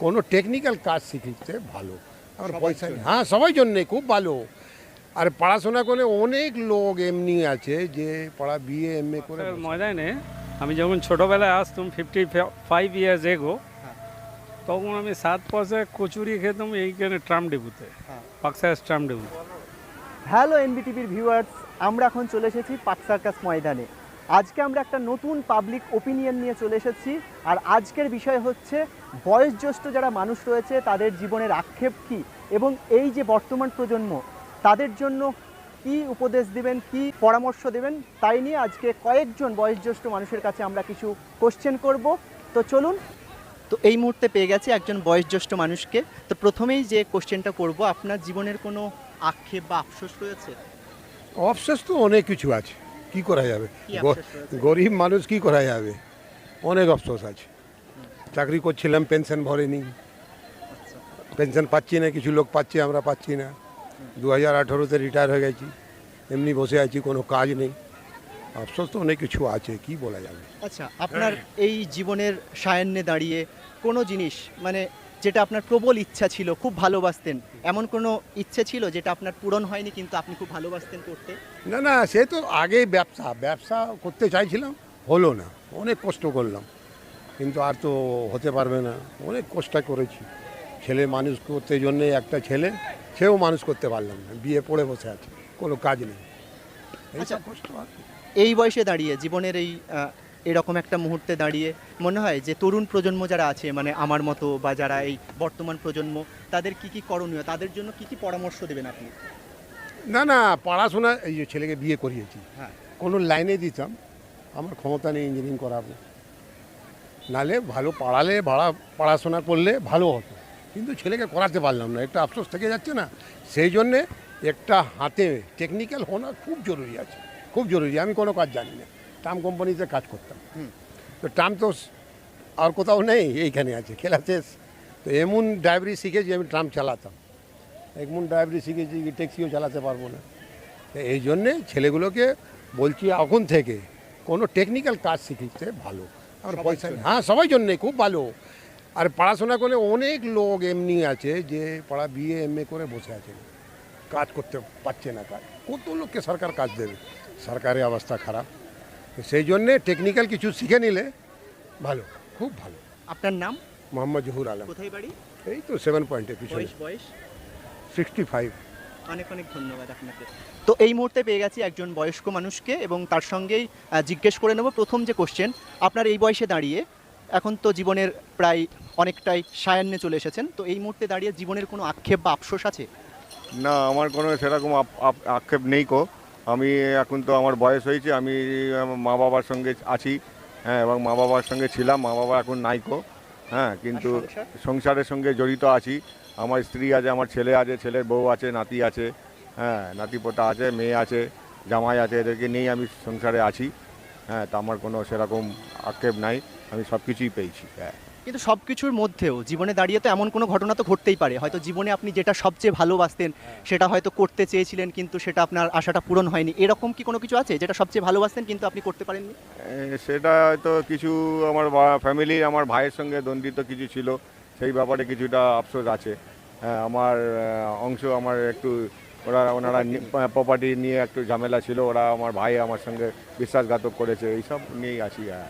কোনো টেকনিক্যাল কাজ শিখতে ভালো আমার সবার পয়সা জন্য। হ্যাঁ সবাই জন্যে খুব ভালো আর পড়াশোনা করে অনেক লোক এমনি আছে যে পড়া বিএ এম এ করে ময়দানে আমি যখন ছোটোবেলায় আসতাম ফিফটি ফাইভ ইয়ার্স এগো। তখন আমি সাত পয়সা কচুরি খেতাম এইখানে ট্রাম ডেবুতে হ্যাঁ। পাকসাস ট্রাম ডেবুতে হ্যালো এনবিটিভির ভিউয়ার্স আমরা এখন চলে এসেছি পাক সার্কাস ময়দানে আজকে আমরা একটা নতুন পাবলিক ওপিনিয়ন নিয়ে চলে এসেছি আর আজকের বিষয় হচ্ছে বয়োজ্যেষ্ঠ যারা মানুষ রয়েছে তাদের জীবনের আক্ষেপ কী? এবং এই যে বর্তমান প্রজন্ম তাদের জন্য কি উপদেশ দিবেন কি পরামর্শ দেবেন? তাই নিয়ে আজকে কয়েকজন বয়োজ্যেষ্ঠ মানুষের কাছে আমরা কিছু কোশ্চেন করব। তো চলুন। তো এই মুহূর্তে পেয়ে গেছি একজন বয়োজ্যেষ্ঠ মানুষকে। তো প্রথমেই যে কোশ্চেনটা করব আপনার জীবনের কোনো আক্ষেপ বা আফসোস রয়েছে? অবশেষ তো অনেক কিছু আছে। কি করা যাবে? গরিব মানুষ কি করা যাবে? অনেক অফসোস আছে। চাকরি করছিলাম পেনশন ভরেনি। পেনশন পাচ্ছি না কিছু লোক পাচ্ছে আমরা পাচ্ছি না। দু হাজার আঠেরোতে রিটায়ার হয়ে গেছি এমনি বসে আছি কোনো কাজ নেই। আফসোস তো অনেক কিছু আছে কি বলা যাবে? আচ্ছা আপনার এই জীবনের সায়ান্নে দাঁড়িয়ে কোনো জিনিস মানে যেটা আপনার প্রবল ইচ্ছা ছিল খুব ভালোবাসতেন এমন কোনো ইচ্ছে ছিল যেটা আপনার পূরণ হয়নি কিন্তু আপনি খুব ভালোবাসতেন করতে? না না সে তো আগেই ব্যবসা ব্যবসা করতে চাইছিলাম হলো না অনেক কষ্ট করলাম। কিন্তু আর তো হতে পারবে না। অনেক কষ্ট করেছি। ছেলে মানুষ করতে জন্যে একটা ছেলে সেও মানুষ করতে পারলাম না। বিয়ে পড়ে বসে আছে কোনো কাজ নেই। আচ্ছা। এইসব কষ্ট এই বয়সে দাঁড়িয়ে জীবনের এই এরকম একটা মুহূর্তে দাঁড়িয়ে মনে হয় যে তরুণ প্রজন্ম যারা আছে মানে আমার মতো বা যারা এই বর্তমান প্রজন্ম তাদের কি কি করণীয়? তাদের জন্য কি কি পরামর্শ দেবেন আপনি? না না পড়াশোনা এই যে ছেলেকে বিয়ে করিয়েছি। হ্যাঁ। কোনো লাইনে দিতাম আমার ক্ষমতা নেই ইঞ্জিনিয়ারিং করাবো নালে ভালো পড়ালে ভাড়া পড়াশোনা করলে ভালো হতো। কিন্তু ছেলেকে করাতে পারলাম না একটা আফসোস থেকে যাচ্ছে না। সেই জন্যে একটা হাতে টেকনিক্যাল হওয়া খুব জরুরি আছে খুব জরুরি আমি কোনো কাজ জানি না। টাম কোম্পানিতে কাজ করতাম। তো টাম তো আর কোথাও নেই এইখানে আছে খেলা শেষ। তো এমন ড্রাইভারি শিখেছি আমি ট্রাম চালাতাম। এমন ড্রাইভারি শিখেছি কি ট্যাক্সিও চালাতে পারব না। তো এই জন্যে ছেলেগুলোকে বলছি এখন থেকে কোনো টেকনিক্যাল কাজ শিখতে ভালো। আমার সবার পয়সা জন্য। হ্যাঁ সবাই জন্যে খুব ভালো আর পড়াশোনা করে অনেক লোক এমনি আছে যে পড়া বিএ এম এ করে বসে আছে। কাজ করতে পারছে না কাজ। কত লোককে সরকার কাজ দেবে? সরকারের অবস্থা খারাপ। তো সেই জন্যে টেকনিক্যাল কিছু শিখে নিলে ভালো খুব ভালো। আপনার নাম? মোহাম্মদ জহুর আলম। কোথায় বাড়ি? এই তো সেভেন পয়েন্টের পিছনে। বয়স বয়স? সিক্সটি ফাইভ অনেক অনেক ধন্যবাদ আপনাকে। তো এই মুহূর্তে পেয়ে গেছি একজন বয়স্ক মানুষকে এবং তার সঙ্গেই জিজ্ঞেস করে নেব। প্রথম যে কোশ্চেন আপনার এই বয়সে দাঁড়িয়ে এখন তো জীবনের প্রায় অনেকটাই সায়ান্নে চলে এসেছেন তো এই মুহূর্তে দাঁড়িয়ে জীবনের কোনো আক্ষেপ বা আফসোস আছে? না আমার কোনো সেরকম আক্ষেপ নেই কো। আমি এখন তো আমার বয়স হয়েছে আমি মা বাবার সঙ্গে আছি হ্যাঁ এবং মা বাবার সঙ্গে ছিলাম মা বাবা এখন নাইকো হ্যাঁ কিন্তু সংসারের সঙ্গে জড়িত আছি। আমার স্ত্রী আছে আমার ছেলে আছে ছেলের বউ আছে নাতি আছে হ্যাঁ নাতি পোতা আছে মেয়ে আছে জামাই আছে এদেরকে নিয়েই আমি সংসারে আছি। হ্যাঁ তা আমার কোনো সেরকম আক্ষেপ নাই আমি সব কিছুই পেয়েছি হ্যাঁ। কিন্তু সব কিছুর মধ্যেও জীবনে দাঁড়িয়ে তো এমন কোনো ঘটনা তো ঘটতেই পারে। হয়তো জীবনে আপনি যেটা সবচেয়ে ভালোবাসতেন সেটা হয়তো করতে চেয়েছিলেন কিন্তু সেটা আপনার আশাটা পূরণ হয়নি। এরকম কি কোনো কিছু আছে যেটা সবচেয়ে ভালোবাসতেন কিন্তু আপনি করতে পারেননি? সেটা হয়তো কিছু আমার ফ্যামিলি আমার ভাইয়ের সঙ্গে দ্বন্দ্বিত কিছু ছিল। সেই ব্যাপারে কিছুটা আফসোস আছে। হ্যাঁ আমার অংশ আমার একটু, ওরা, ওনারা প্রপার্টি নিয়ে একটু ঝামেলা ছিল, ওরা আমার ভাই আমার সঙ্গে বিশ্বাসঘাতক করেছে, এইসব নিয়েই আছি হ্যাঁ।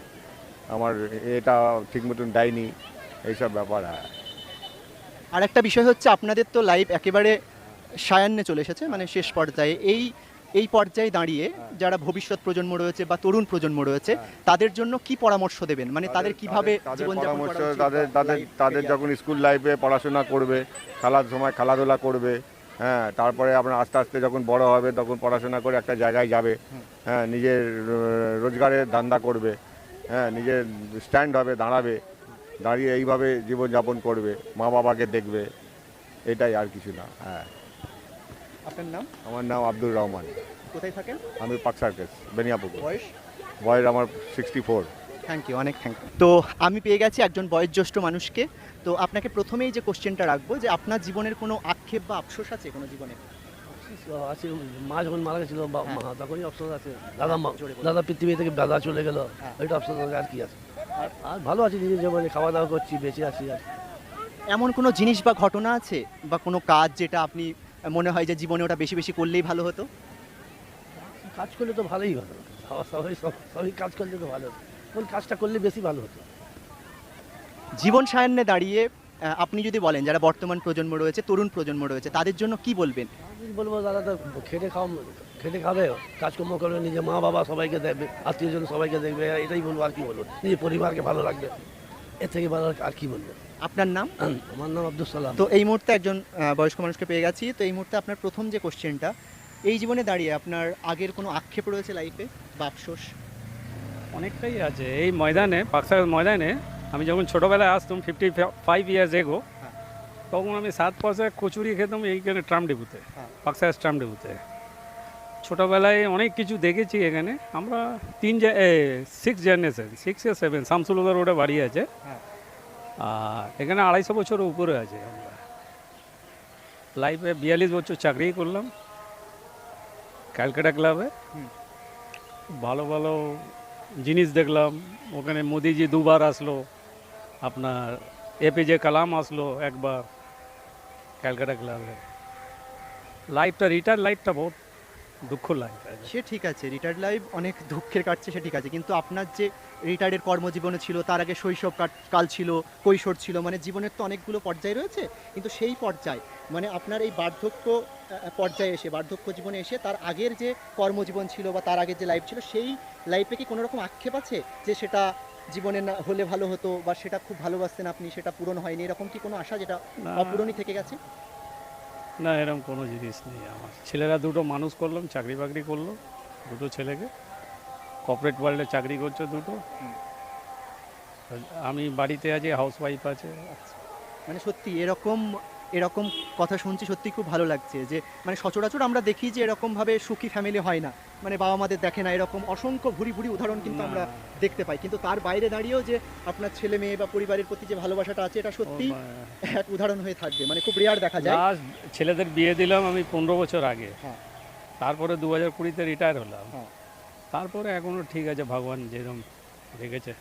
আমার এটা ঠিক মতন দেয়নি, এইসব ব্যাপার হ্যাঁ। আর একটা বিষয় হচ্ছে, আপনাদের তো লাইফ একেবারে সায়ান্নে চলে এসেছে মানে শেষ পর্যায়ে। এই এই পর্যায়ে দাঁড়িয়ে যারা ভবিষ্যৎ প্রজন্ম রয়েছে বা তরুণ প্রজন্ম রয়েছে তাদের জন্য কি পরামর্শ দেবেন? মানে তাদের কীভাবে পরামর্শ তাদের তাদের তাদের যখন স্কুল লাইফে পড়াশোনা করবে খেলার সময় খেলাধুলা করবে হ্যাঁ তারপরে আপনার আস্তে আস্তে যখন বড় হবে তখন পড়াশোনা করে একটা জায়গায় যাবে হ্যাঁ নিজের রোজগারের ধান্দা করবে হ্যাঁ নিজের স্ট্যান্ড হবে দাঁড়াবে দাঁড়িয়ে এইভাবে জীবনযাপন করবে মা বাবাকে দেখবে এটাই আর কিছু না হ্যাঁ। আপনার নাম? আমার নাম আব্দুর রহমান। কোথায় থাকেন? আমি পাক সার্কেস বেনিয়াপুকুর বয়স? বয়স আমার সিক্সটি ফোর থ্যাংক ইউ অনেক থ্যাংক ইউ তো আমি পেয়ে গেছি একজন বয়োজ্যেষ্ঠ মানুষকে। তো আপনাকে প্রথমেই যে কোশ্চেনটা রাখব যে আপনার জীবনের কোনো আক্ষেপ বা আফসোস আছে কোনো জীবনে? আছে। মা যখন মারা গেছিল বা হ্যাঁ। তখনই অপশন আছে। দাদা মা দাদা পৃথিবী থেকে দাদা চলে গেল। হ্যাঁ। ওইটা আছে আর কি আছে? আর ভালো আছি নিজের জীবনে খাওয়া দাওয়া করছি বেঁচে আছি আর এমন কোনো জিনিস বা ঘটনা আছে? বা কোনো কাজ যেটা আপনি মনে হয় যে জীবনে ওটা বেশি বেশি করলেই ভালো হতো? কাজ করলে তো ভালোই হতো। সবাই সবাই সব- সবাই কাজ করলে তো ভালো হতো। কোন কাজটা করলে বেশি ভালো হতো? জীবন সায়ান্নে দাঁড়িয়ে আপনি যদি বলেন যারা বর্তমান প্রজন্ম রয়েছে তরুণ প্রজন্ম রয়েছে তাদের জন্য কি বলবেন? বলব দাদা তো খেটে খাও খেটে খাবে কাজকর্ম করবে নিজে মা বাবা সবাইকে দেখবে আত্মীয়জন সবাইকে দেখবে এটাই বলব আর কি বলব। নিজের পরিবারকে ভালো লাগবে এর থেকে ভালো আর- কি বলব আপনার নাম? আমার নাম আব্দুল সালাম। তো এই মুহূর্তে একজন বয়স্ক মানুষকে পেয়ে গেছি। তো এই মুহূর্তে আপনার প্রথম যে কোশ্চেনটা এই জীবনে দাঁড়িয়ে আপনার আগের কোনো আক্ষেপ রয়েছে লাইফে বা আফসোস? অনেকটাই আছে। এই ময়দানে পাকসার ময়দানে আমি যখন ছোটোবেলায় আসতাম ফিফটি ফাইভ ইয়ার্স এগো। তখন আমি সাত পয়সায় কচুরি খেতাম এইখানে ট্রাম ডেপুতে হ্যাঁ। পাকসার ট্রাম ডেপুতে ছোটোবেলায় অনেক কিছু দেখেছি এখানে। আমরা তিন six generation six yeah seven শামসুলগা রোডে বাড়ি আছে। আর এখানে আড়াইশো বছরের উপরে আছে আমরা। লাইফে বিয়াল্লিশ বছর চাকরি করলাম। ক্যালকাটা ক্লাবে। ভালো ভালো জিনিস দেখলাম। ওখানে মোদিজি দুবার আসলো। আপনার এপিজে কালাম আসলো একবার ক্যালকাটা ক্লাবে। লাইফটা রিটায়ার লাইফটা বহুত দুঃখ লাইফ সে ঠিক আছে রিটায়ার্ড লাইফ অনেক দুঃখের কাটছে সে ঠিক আছে কিন্তু আপনার যে রিটায়ার্ডের কর্মজীবনে ছিল তার আগে শৈশব কাল ছিল কৈশোর ছিল মানে জীবনের তো অনেকগুলো পর্যায় রয়েছে কিন্তু সেই পর্যায় মানে আপনার এই বার্ধক্য পর্যায়ে এসে বার্ধক্য জীবনে এসে তার আগের যে কর্মজীবন ছিল বা তার আগের যে লাইফ ছিল সেই লাইফে কি কোনো রকম আক্ষেপ আছে যে সেটা জীবনে না হলে ভালো হতো বা সেটা খুব ভালোবাসতেন আপনি সেটা পূরণ হয়নি? এরকম কি কোনো আশা যেটা অপূরণই থেকে গেছে? না এরকম কোনো জিনিস নেই আমার। ছেলেরা দুটো মানুষ করলাম, চাকরি বাকরি করল, দুটো ছেলেকে। কর্পোরেট ওয়ার্ল্ডে চাকরি করছে দুটো। আমি বাড়িতে আছি হাউস ওয়াইফ আছে মানে সত্যি এরকম এরকম কথা শুনছি সত্যি খুব ভালো লাগছে যে মানে সচরাচর আমরা দেখি যে এরকম ভাবে সুখী ফ্যামিলি হয় না। মানে বাবা মাদের দেখে না এরকম অসংখ্য ভুরি ভুরি উদাহরণ কিন্তু আমরা দেখতে পাই। কিন্তু তার বাইরে দাঁড়িয়েও যে আপনার ছেলে মেয়ে বা পরিবারের প্রতি যে ভালোবাসাটা আছে এটা সত্যি এক উদাহরণ হয়ে থাকবে। মানে খুব রেয়ার দেখা যায়। ছেলেদের বিয়ে দিলাম আমি পনেরো বছর আগে। হ্যাঁ। তারপরে দু হাজার কুড়িতে রিটায়ার হলাম। হ্যাঁ। তারপরে এখনও ঠিক আছে ভগবান যেরকম রেখেছে।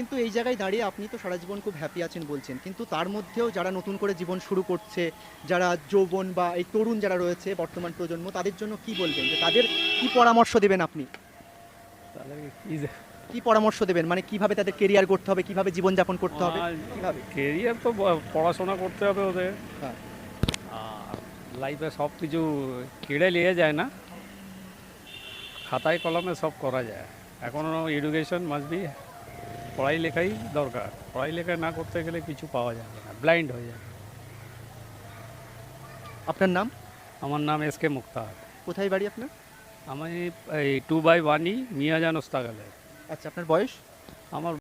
কিন্তু এই জায়গায় দাঁড়িয়ে আপনি তো সারা জীবন খুব হ্যাপি আছেন বলছেন। কিন্তু তার মধ্যেও যারা নতুন করে জীবন শুরু করছে যারা যৌবন বা এই তরুণ যারা রয়েছে বর্তমান প্রজন্ম তাদের জন্য কি বলবেন? যে তাদের কি পরামর্শ দেবেন আপনি? কি পরামর্শ দেবেন? মানে কীভাবে তাদের কেরিয়ার করতে হবে কীভাবে জীবনযাপন করতে হবে? কীভাবে? কেরিয়ার তো পড়াশোনা করতে হবে ওদের। হ্যাঁ। লাইফে সব কিছু কেড়ে নিয়ে যায় না। খাতায় কলমে সব করা যায়। এখনও এডুকেশন মাস্ট বি পড়াই লেখাই দরকার। পড়াই লেখা না করতে গেলে কিছু পাওয়া যাবে না ব্লাইন্ড হয়ে যাবে। আপনার নাম? আমার নাম এস কে মুক্তার। কোথায় বাড়ি আপনার? আমি এই টু বাই ওয়ানই মিয়াজান ওস্তাগালে। আচ্ছা আপনার বয়স? আমার